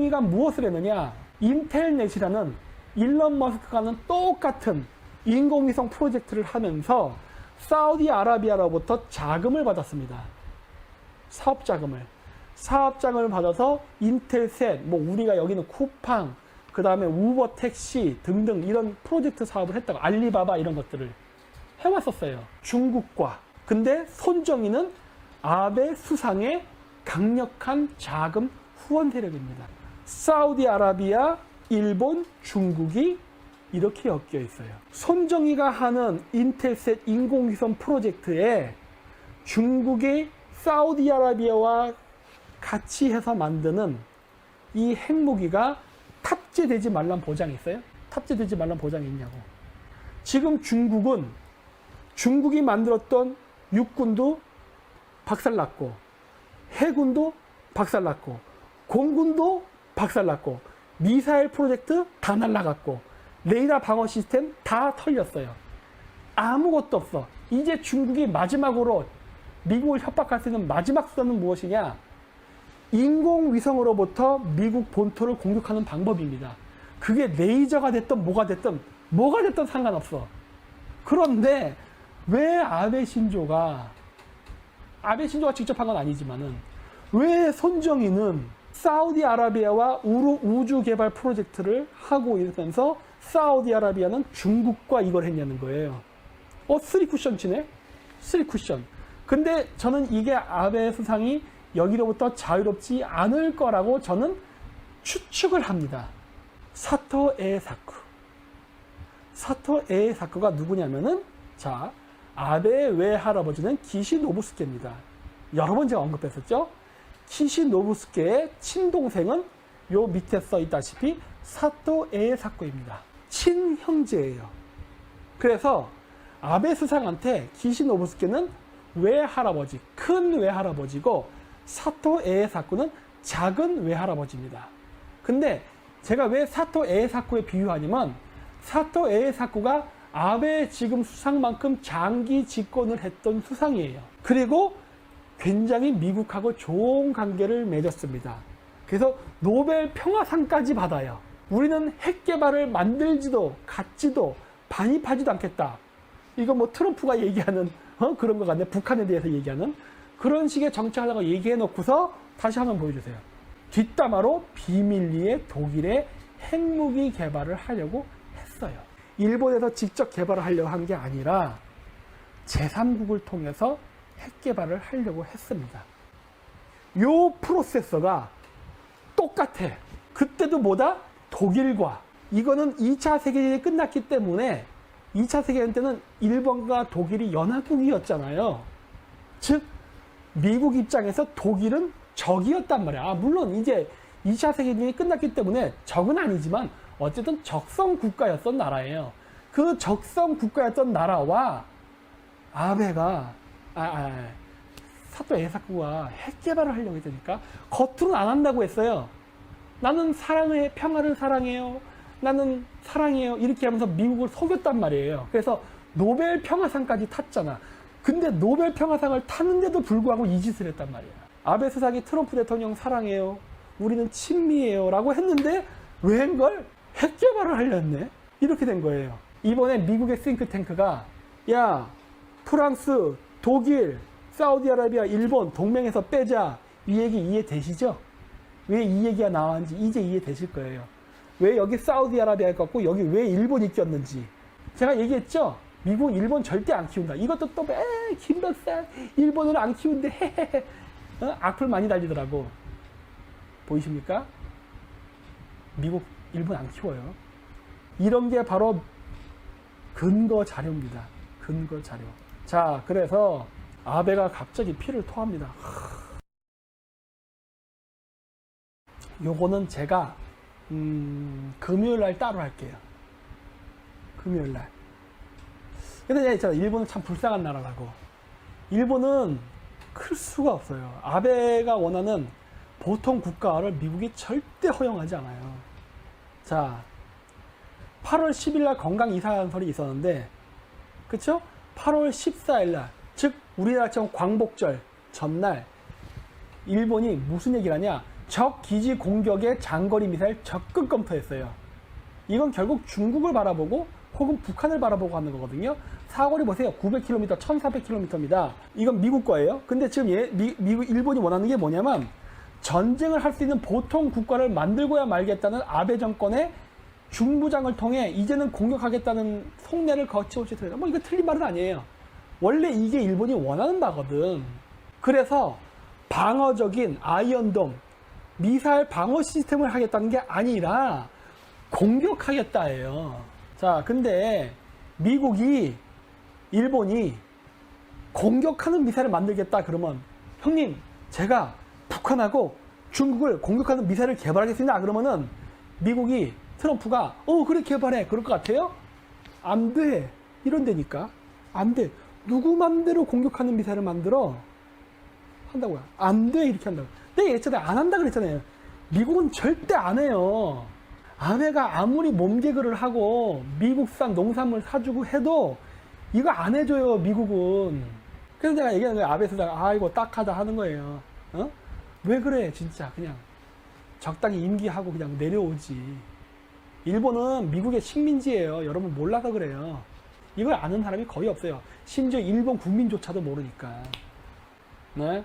손정희가 무엇을 했느냐? 인텔넷이라는 일론 머스크와는 똑같은 인공위성 프로젝트를 하면서 사우디아라비아로부터 자금을 받았습니다. 사업 자금을. 사업 자금을 받아서 인텔셋, 뭐 우리가 여기는 쿠팡, 그 다음에 우버 택시 등등 이런 프로젝트 사업을 했다고 알리바바 이런 것들을 해왔었어요. 중국과. 근데 손정희는 아베 수상의 강력한 자금 후원 세력입니다. 사우디아라비아, 일본, 중국이 이렇게 엮여 있어요. 손정희가 하는 인텔셋 인공위성 프로젝트에 중국의 사우디아라비아와 같이 해서 만드는 이 핵무기가 탑재되지 말란 보장이 있어요? 탑재되지 말란 보장이 있냐고. 지금 중국은 중국이 만들었던 육군도 박살났고 해군도 박살났고 공군도 박살났고 미사일 프로젝트 다 날라갔고 레이더 방어 시스템 다 털렸어요. 아무것도 없어. 이제 중국이 마지막으로 미국을 협박할 수 있는 마지막 수단은 무엇이냐? 인공위성으로부터 미국 본토를 공격하는 방법입니다. 그게 레이저가 됐든 뭐가 됐든 뭐가 됐든 상관없어. 그런데 왜 아베 신조가 아베 신조가 직접 한 건 아니지만은 왜 손정희는 사우디아라비아와 우주 개발 프로젝트를 하고 있으면서 사우디아라비아는 중국과 이걸 했냐는 거예요. 어, 쓰리 쿠션 치네? 쓰리 쿠션. 근데 저는 이게 아베 수상이 여기로부터 자유롭지 않을 거라고 저는 추측을 합니다. 사토 에사쿠. 사토 에사쿠가 누구냐면은 자 아베 외할아버지는 기시 노부스케입니다. 여러 번 제가 언급했었죠. 키시 노부스케의 친동생은 요 밑에 써 있다시피 사토 에사쿠입니다. 친형제예요. 그래서 아베 수상한테 기시 노부스케는 외할아버지, 큰 외할아버지고 사토 에사쿠는 작은 외할아버지입니다. 근데 제가 왜 사토 에사쿠에 비유하냐면 사토 에사쿠가 아베 지금 수상만큼 장기 집권을 했던 수상이에요. 그리고 굉장히 미국하고 좋은 관계를 맺었습니다. 그래서 노벨 평화상까지 받아요. 우리는 핵 개발을 만들지도 갖지도 반입하지도 않겠다. 이거 뭐 트럼프가 얘기하는 어? 그런 것 같네. 북한에 대해서 얘기하는 그런 식의 정책하다가 얘기해 놓고서 다시 한번 보여주세요. 뒷담화로 비밀리에 독일의 핵무기 개발을 하려고 했어요. 일본에서 직접 개발을 하려고 한 게 아니라 제3국을 통해서 핵 개발을 하려고 했습니다. 요 프로세서가 똑같아. 그때도 뭐다? 독일과. 이거는 2차 세계대전이 끝났기 때문에 2차 세계대전 때는 일본과 독일이 연합국이었잖아요. 즉, 미국 입장에서 독일은 적이었단 말이야. 아, 물론 이제 2차 세계대전이 끝났기 때문에 적은 아니지만 어쨌든 적성 국가였던 나라예요. 그 적성 국가였던 나라와 아베가 아, 아, 사토 에사쿠가 핵 개발을 하려고 했으니까 겉으로는 안 한다고 했어요. 나는 사랑해 평화를 사랑해요. 나는 사랑해요. 이렇게 하면서 미국을 속였단 말이에요. 그래서 노벨 평화상까지 탔잖아. 근데 노벨 평화상을 탔는데도 불구하고 이 짓을 했단 말이야. 아베 수상이 트럼프 대통령 사랑해요. 우리는 친미해요. 라고 했는데 웬걸? 핵 개발을 하려네. 이렇게 된 거예요. 이번에 미국의 싱크탱크가 야 프랑스, 독일, 사우디아라비아, 일본 동맹에서 빼자 이 얘기 이해되시죠? 왜 이 얘기가 나왔는지 이제 이해되실 거예요. 왜 여기 사우디아라비아 갖고 여기 왜 일본이 꼈는지 제가 얘기했죠. 미국, 일본 절대 안 키운다. 이것도 또, 에, 김 박사, 일본을 안 키운데. 어? 악플 많이 달리더라고. 보이십니까? 미국, 일본 안 키워요. 이런 게 바로 근거 자료입니다. 근거 자료. 자, 그래서 아베가 갑자기 피를 토합니다. 요거는 제가 음, 금요일 날 따로 할게요. 금요일 날. 근데 있잖아, 일본은 참 불쌍한 나라라고. 일본은 클 수가 없어요. 아베가 원하는 보통 국가를 미국이 절대 허용하지 않아요. 자, 8월 10일 날 건강 이사설이 있었는데, 그쵸? 8월 14일 날, 즉, 우리나라처럼 광복절 전날, 일본이 무슨 얘기를 하냐? 적 기지 공격의 장거리 미사일 적극 검토했어요. 이건 결국 중국을 바라보고 혹은 북한을 바라보고 하는 거거든요. 사거리 보세요. 900km, 1400km입니다. 이건 미국 거예요. 근데 지금 얘, 미, 미국, 일본이 원하는 게 뭐냐면 전쟁을 할 수 있는 보통 국가를 만들고야 말겠다는 아베 정권의 중부장을 통해 이제는 공격하겠다는 속내를 거치고치 들어요. 뭐 이거 틀린 말은 아니에요. 원래 이게 일본이 원하는 바거든. 그래서 방어적인 아이언돔, 미사일 방어 시스템을 하겠다는 게 아니라 공격하겠다예요. 자, 근데 미국이 일본이 공격하는 미사일을 만들겠다 그러면 형님 제가 북한하고 중국을 공격하는 미사일을 개발하겠습니다 그러면은 미국이 트럼프가 어 그래 개발해. 그럴 것 같아요? 안 돼. 이런다니까 안 돼. 누구 맘대로 공격하는 미사일을 만들어? 한다고요 안 돼. 이렇게 한다고 내가 얘기했잖아요 안 한다 그랬잖아요. 미국은 절대 안 해요. 아베가 아무리 몸개그를 하고 미국산 농산물 사주고 해도 이거 안 해줘요 미국은. 그래서 내가 얘기하는 거예요. 아베 수상 아이고 딱하다 하는 거예요. 어? 왜 그래? 진짜. 그냥 적당히 임기하고 그냥 내려오지 일본은 미국의 식민지예요 여러분 몰라서 그래요 이걸 아는 사람이 거의 없어요 심지어 일본 국민조차도 모르니까 네?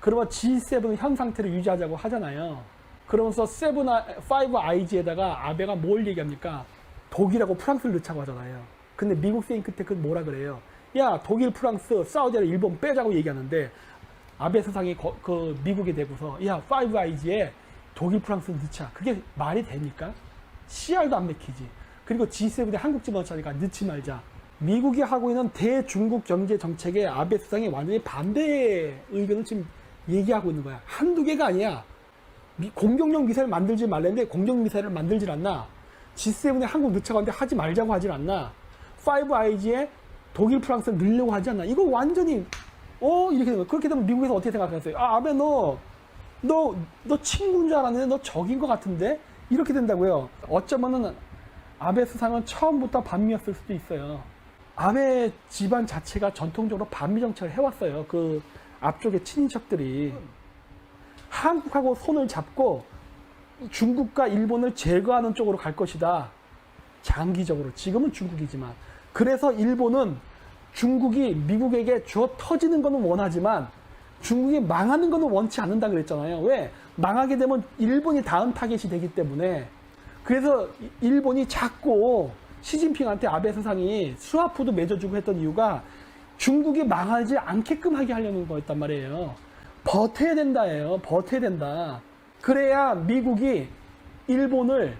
그러면 G7은 현 상태를 유지하자고 하잖아요 그러면서 7, 5 IG에다가 아베가 뭘 얘기합니까 독일하고 프랑스를 넣자고 하잖아요 근데 미국 세인크테크 뭐라 그래요? 야 독일, 프랑스, 사우디아라비아, 일본 빼자고 얘기하는데 아베 수상이 거- 그 미국에 대고서 야 5IG에 독일, 프랑스 넣자. 그게 말이 됩니까? CR도 안 맥히지. 그리고 G7에 한국 집어넣자니까 넣지 말자. 미국이 하고 있는 대중국 경제 정책에 아베 수상이 완전히 반대 의견을 지금 얘기하고 있는 거야. 한두 개가 아니야. 미- 공격용 미사일 만들지 말랬는데 공격 미사일을 만들질 않나. G7에 한국 하는데 하지 말자고 하질 않나. 5IG에 독일, 프랑스 넣으려고 하지 않나. 이거 완전히, 어? 이렇게 되는 거야. 그렇게 되면 미국에서 어떻게 생각하겠어요? 아, 아베 너, 너, 너 친구인 줄 알았는데 너 적인 것 같은데? 이렇게 된다고요. 어쩌면은 아베 수상은 처음부터 반미였을 수도 있어요. 아베 집안 자체가 전통적으로 반미 정책을 해왔어요. 그 앞쪽에 친인척들이. 한국하고 손을 잡고 중국과 일본을 제거하는 쪽으로 갈 것이다. 장기적으로. 지금은 중국이지만. 그래서 일본은 중국이 미국에게 주어 터지는 거는 원하지만 중국이 망하는 거는 원치 않는다 그랬잖아요. 왜? 망하게 되면 일본이 다음 타겟이 되기 때문에. 그래서 이- 일본이 자꾸 시진핑한테 아베 수상이 수화푸도 맺어주고 했던 이유가 중국이 망하지 않게끔 하게 하려는 거였단 말이에요. 버텨야 된다예요. 버텨야 된다. 그래야 미국이 일본을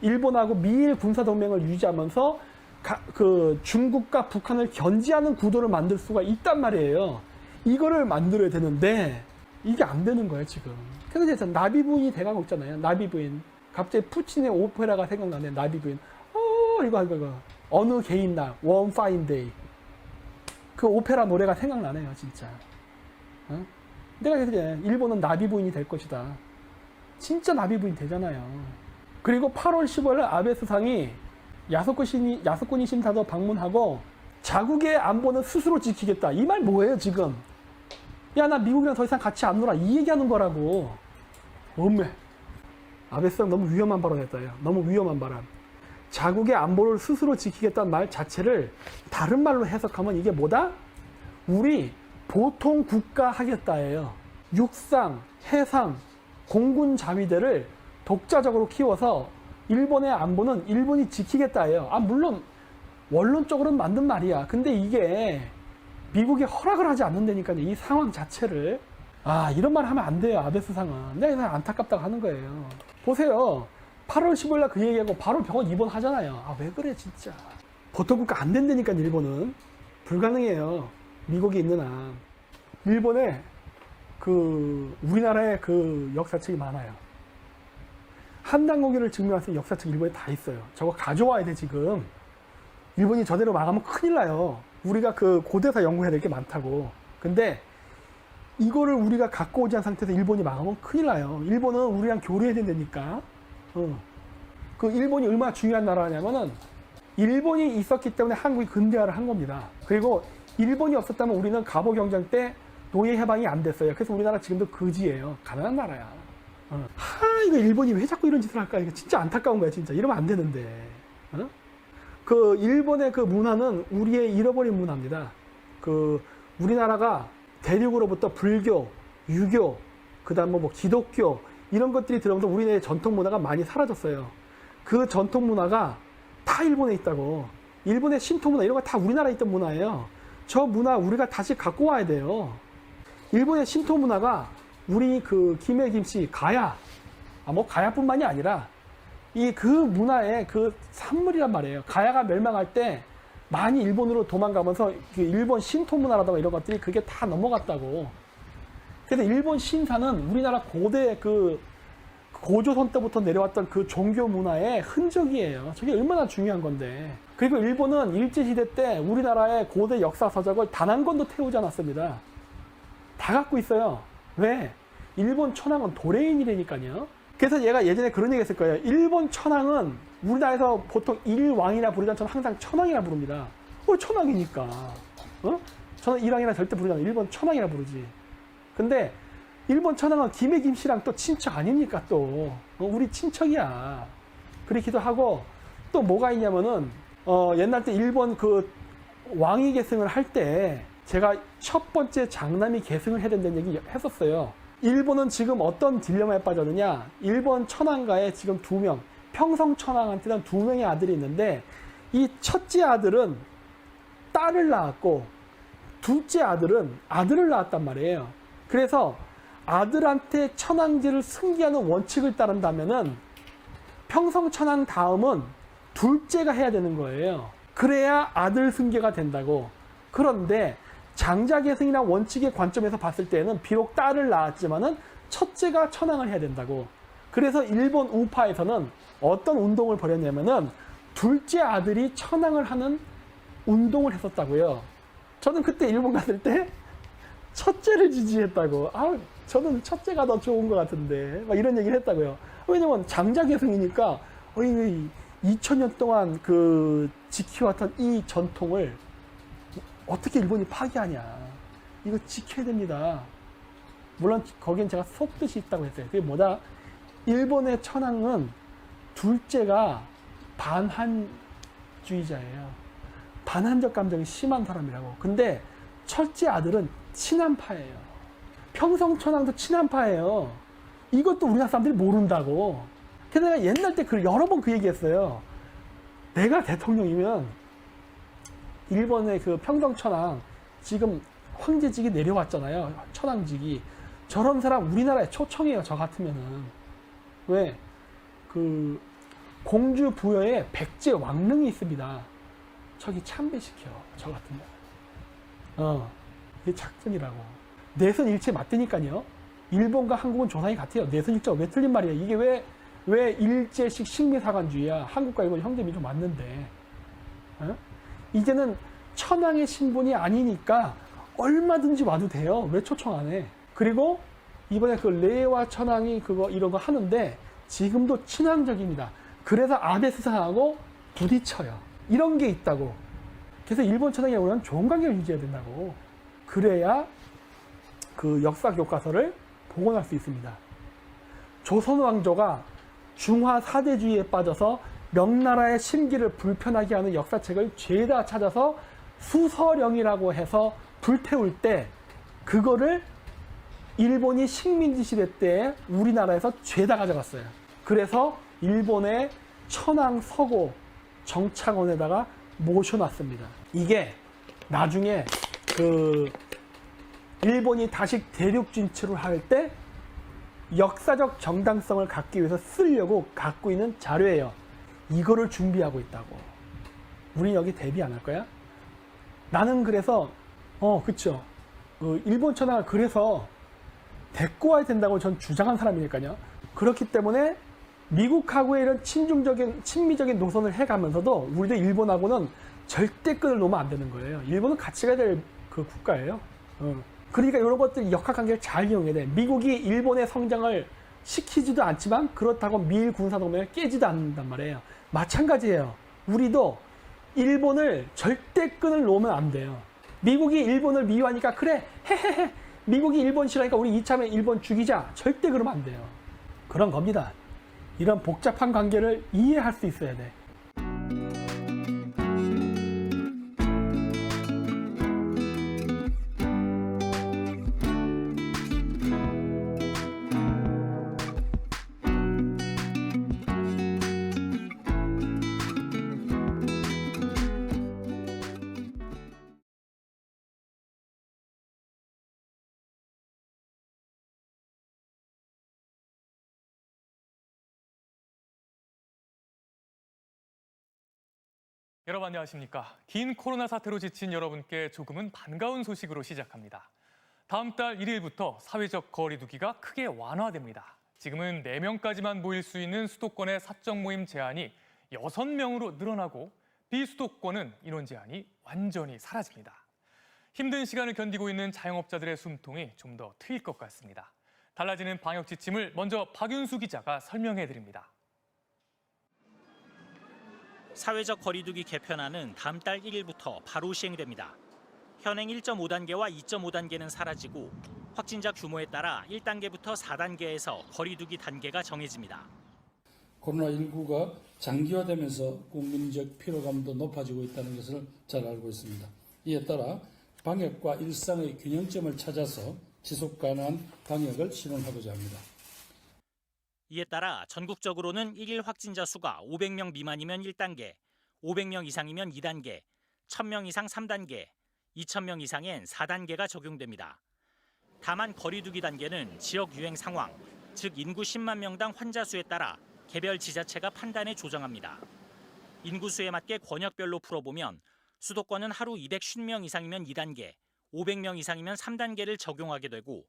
일본하고 미일 군사 동맹을 유지하면서 가- 그 중국과 북한을 견제하는 구도를 만들 수가 있단 말이에요. 이거를 만들어야 되는데 이게 안 되는 거예요 지금. 그래서 이제 나비 부인이 돼가고 있잖아요. 나비 부인. 갑자기 푸틴의 오페라가 생각나네. 나비 부인. 어 이거 이거 이거. 어느 개인 날, 원 파인 데이. 그 오페라 노래가 생각나네요 진짜. 어? 내가 그랬지 일본은 나비 부인이 될 것이다. 진짜 나비 부인 되잖아요. 그리고 8월 15일 아베 수상이 야소쿠니 야소쿠니 신사도 방문하고 자국의 안보는 스스로 지키겠다. 이 말 뭐예요 지금? 야 나 미국이랑 더 이상 같이 안 놀아 이 얘기하는 거라고. 엄매. 아베 수상 너무 위험한 발언했다요. 너무 위험한 발언. 자국의 안보를 스스로 지키겠다는 말 자체를 다른 말로 해석하면 이게 뭐다? 우리 보통 국가 하겠다예요. 육상, 해상, 공군 자위대를 독자적으로 키워서 일본의 안보는 일본이 지키겠다예요. 아 물론 원론적으로는 맞는 말이야. 근데 이게 미국이 허락을 하지 않는다니까요. 이 상황 자체를 아 이런 말 하면 안 돼요. 아베 수상은 내가 그냥 안타깝다고 하는 거예요. 보세요. 8월 15일 날 그 얘기하고 바로 병원 입원하잖아요. 아 왜 그래 진짜. 보통 국가 안 된다니까 일본은 불가능해요. 미국이 있는 한 일본에 그 우리나라에 그 역사책이 많아요. 한당 고기를 증명할 수 있는 역사책 일본에 다 있어요. 저거 가져와야 돼 지금. 일본이 저대로 망하면 큰일 나요. 우리가 그 고대사 연구해야 될 게 많다고. 근데 이거를 우리가 갖고 오지 않은 상태에서 일본이 망하면 큰일 나요. 일본은 우리랑 교류해야 된다니까. 어. 그 일본이 얼마나 중요한 나라냐면은 일본이 있었기 때문에 한국이 근대화를 한 겁니다. 그리고 일본이 없었다면 우리는 갑오 경쟁 때 노예 해방이 안 됐어요. 그래서 우리나라 지금도 거지예요. 가난한 나라야. 어. 하 이거 일본이 왜 자꾸 이런 짓을 할까? 이거 진짜 안타까운 거야 진짜. 이러면 안 되는데. 어? 그 일본의 그 문화는 우리의 잃어버린 문화입니다. 그 우리나라가 대륙으로부터 불교, 유교, 그다음 뭐, 뭐 기독교 이런 것들이 들어오면서 우리네 전통 문화가 많이 사라졌어요. 그 전통 문화가 다 일본에 있다고. 일본의 신토 문화 이런 거 다 우리나라에 있던 문화예요. 저 문화 우리가 다시 갖고 와야 돼요. 일본의 신토 문화가 우리 그 김해 김씨 가야, 아 뭐 가야뿐만이 아니라 이 그 문화의 그 산물이란 말이에요. 가야가 멸망할 때 많이 일본으로 도망가면서 그 일본 신토 문화라든가 이런 것들이 그게 다 넘어갔다고. 그래서 일본 신사는 우리나라 고대 그 고조선 때부터 내려왔던 그 종교 문화의 흔적이에요. 저게 얼마나 중요한 건데. 그리고 일본은 일제시대 때 우리나라의 고대 역사 서적을 단 한 권도 태우지 않았습니다. 다 갖고 있어요. 왜? 일본 천황은 도레인이라니까요. 그래서 얘가 예전에 그런 얘기 했을 거예요. 일본 천황은 우리나라에서 보통 일왕이라 부르지 않잖아. 항상 천황이라 부릅니다. 어, 천황이니까. 어? 저는 일왕이라 절대 부르지 않아. 일본 천황이라 부르지. 근데 일본 천황은 김해 김씨랑 또 친척 아닙니까 또 어, 우리 친척이야 그렇기도 하고 또 뭐가 있냐면은 어, 옛날 때 일본 그 왕위 계승을 할 때 제가 첫 번째 장남이 계승을 해야 된다는 얘기 했었어요 일본은 지금 어떤 딜레마에 빠졌느냐 일본 천황가에 지금 두 명 평성 천황한테는 두 명의 아들이 있는데 이 첫째 아들은 딸을 낳았고 둘째 아들은 아들을 낳았단 말이에요 그래서 아들한테 천황제를 승계하는 원칙을 따른다면은 평성 천황 다음은 둘째가 해야 되는 거예요. 그래야 아들 승계가 된다고. 그런데 장자계승이나 원칙의 관점에서 봤을 때는 비록 딸을 낳았지만은 첫째가 천황을 해야 된다고. 그래서 일본 우파에서는 어떤 운동을 벌였냐면은 둘째 아들이 천황을 하는 운동을 했었다고요. 저는 그때 일본 갔을 때 첫째를 지지했다고. 아, 저는 첫째가 더 좋은 것 같은데. 막 이런 얘기를 했다고요. 왜냐면 장자계승이니까, 어, 이 2000년 동안 그 지켜왔던 이 전통을 어떻게 일본이 파기하냐. 이거 지켜야 됩니다. 물론 거긴 제가 속뜻이 있다고 했어요. 그게 뭐다? 일본의 천황은 둘째가 반한주의자예요. 반한적 감정이 심한 사람이라고. 근데 첫째 아들은 친한파예요. 평성 천황도 친한파예요. 이것도 우리나라 사람들이 모른다고. 그래서 내가 옛날 때 그 여러 번 그 얘기했어요. 내가 대통령이면 일본의 그 평성천황 지금 황제직이 내려왔잖아요. 천황직이. 저런 사람 우리나라에 초청해요. 저 같으면은. 왜? 그 공주 부여에 백제 왕릉이 있습니다. 저기 참배시켜. 저 같으면. 어. 이게 작전이라고. 내선 일체 맞대니까요. 일본과 한국은 조상이 같아요. 내선 일체 왜 틀린 말이야? 이게 왜, 왜 일제식 식미사관주의야? 한국과 일본 형제민족 맞는데. 어? 이제는 천황의 신분이 아니니까 얼마든지 와도 돼요. 왜 초청 안 해? 그리고 이번에 그 레와 천황이 그거 이런 거 하는데 지금도 친황적입니다. 그래서 아베 스상하고 부딪혀요. 이런 게 있다고. 그래서 일본 천황이랑 우리는 좋은 관계를 유지해야 된다고. 그래야 그 역사 교과서를 복원할 수 있습니다. 조선 왕조가 중화 사대주의에 빠져서 명나라의 심기를 불편하게 하는 역사책을 죄다 찾아서 수서령이라고 해서 불태울 때 그거를 일본이 식민지 시대 때 우리나라에서 죄다 가져갔어요. 그래서 일본의 천황 서고 정착원에다가 모셔놨습니다. 이게 나중에 그 일본이 다시 대륙 진출을 할 때 역사적 정당성을 갖기 위해서 쓰려고 갖고 있는 자료예요. 이거를 준비하고 있다고. 우린 여기 대비 안 할 거야? 나는 그래서 어 그쵸. 그 일본 천황을 그래서 데리고 와야 된다고 전 주장한 사람이니까요. 그렇기 때문에 미국하고의 이런 친중적인 친미적인 노선을 해가면서도 우리도 일본하고는 절대 끈을 놓으면 안 되는 거예요. 일본은 가야 될그 국가예요. 어. 그러니까 이런 것들 역학관계를 잘 이용해야 돼. 미국이 일본의 성장을 시키지도 않지만 그렇다고 미일 군사동맹을 깨지도 않는단 말이에요. 마찬가지예요. 우리도 일본을 절대 끈을 놓으면 안 돼요. 미국이 일본을 미워하니까 그래 헤헤헤 미국이 일본 싫어하니까 우리 이참에 일본 죽이자 절대 그러면 안 돼요. 그런 겁니다. 이런 복잡한 관계를 이해할 수 있어야 돼. 여러분 안녕하십니까? 긴 코로나 사태로 지친 여러분께 조금은 반가운 소식으로 시작합니다. 다음 달 1일부터 사회적 거리두기가 크게 완화됩니다. 지금은 4명까지만 모일 수 있는 수도권의 사적 모임 제한이 6명으로 늘어나고 비수도권은 인원 제한이 완전히 사라집니다. 힘든 시간을 견디고 있는 자영업자들의 숨통이 좀 더 트일 것 같습니다. 달라지는 방역 지침을 먼저 박윤수 기자가 설명해 드립니다. 사회적 거리두기 개편안은 다음 달 1일부터 바로 시행됩니다. 현행 1.5단계와 2.5단계는 사라지고 확진자 규모에 따라 1단계부터 4단계에서 거리두기 단계가 정해집니다. 코로나19가 장기화되면서 국민적 피로감도 높아지고 있다는 것을 잘 알고 있습니다. 이에 따라 방역과 일상의 균형점을 찾아서 지속 가능한 방역을 실현하고자 합니다. 이에 따라 전국적으로는 1일 확진자 수가 500명 미만이면 1단계, 500명 이상이면 2단계, 1000명 이상 3단계, 2000명 이상엔 4단계가 적용됩니다. 다만 거리두기 단계는 지역 유행 상황, 즉 인구 10만 명당 환자 수에 따라 개별 지자체가 판단해 조정합니다. 인구 수에 맞게 권역별로 풀어보면 수도권은 하루 250명 이상이면 2단계, 500명 이상이면 3단계를 적용하게 되고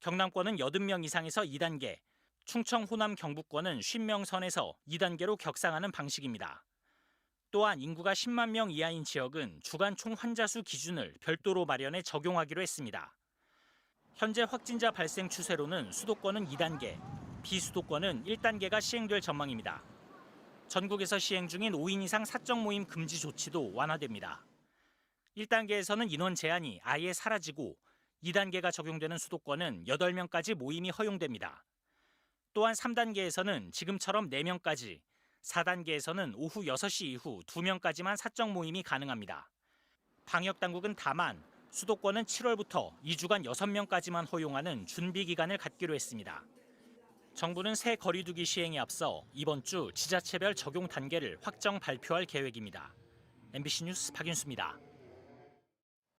경남권은 80명 이상에서 2단계, 충청, 호남, 경북권은 50명 선에서 2단계로 격상하는 방식입니다. 또한 인구가 10만 명 이하인 지역은 주간 총 환자 수 기준을 별도로 마련해 적용하기로 했습니다. 현재 확진자 발생 추세로는 수도권은 2단계, 비수도권은 1단계가 시행될 전망입니다. 전국에서 시행 중인 5인 이상 사적 모임 금지 조치도 완화됩니다. 1단계에서는 인원 제한이 아예 사라지고 2단계가 적용되는 수도권은 8명까지 모임이 허용됩니다. 또한 3단계에서는 지금처럼 4명까지, 4단계에서는 오후 6시 이후 2명까지만 사적 모임이 가능합니다. 방역 당국은 다만 수도권은 7월부터 2주간 6명까지만 허용하는 준비 기간을 갖기로 했습니다. 정부는 새 거리두기 시행에 앞서 이번 주 지자체별 적용 단계를 확정 발표할 계획입니다. MBC 뉴스 박윤수입니다.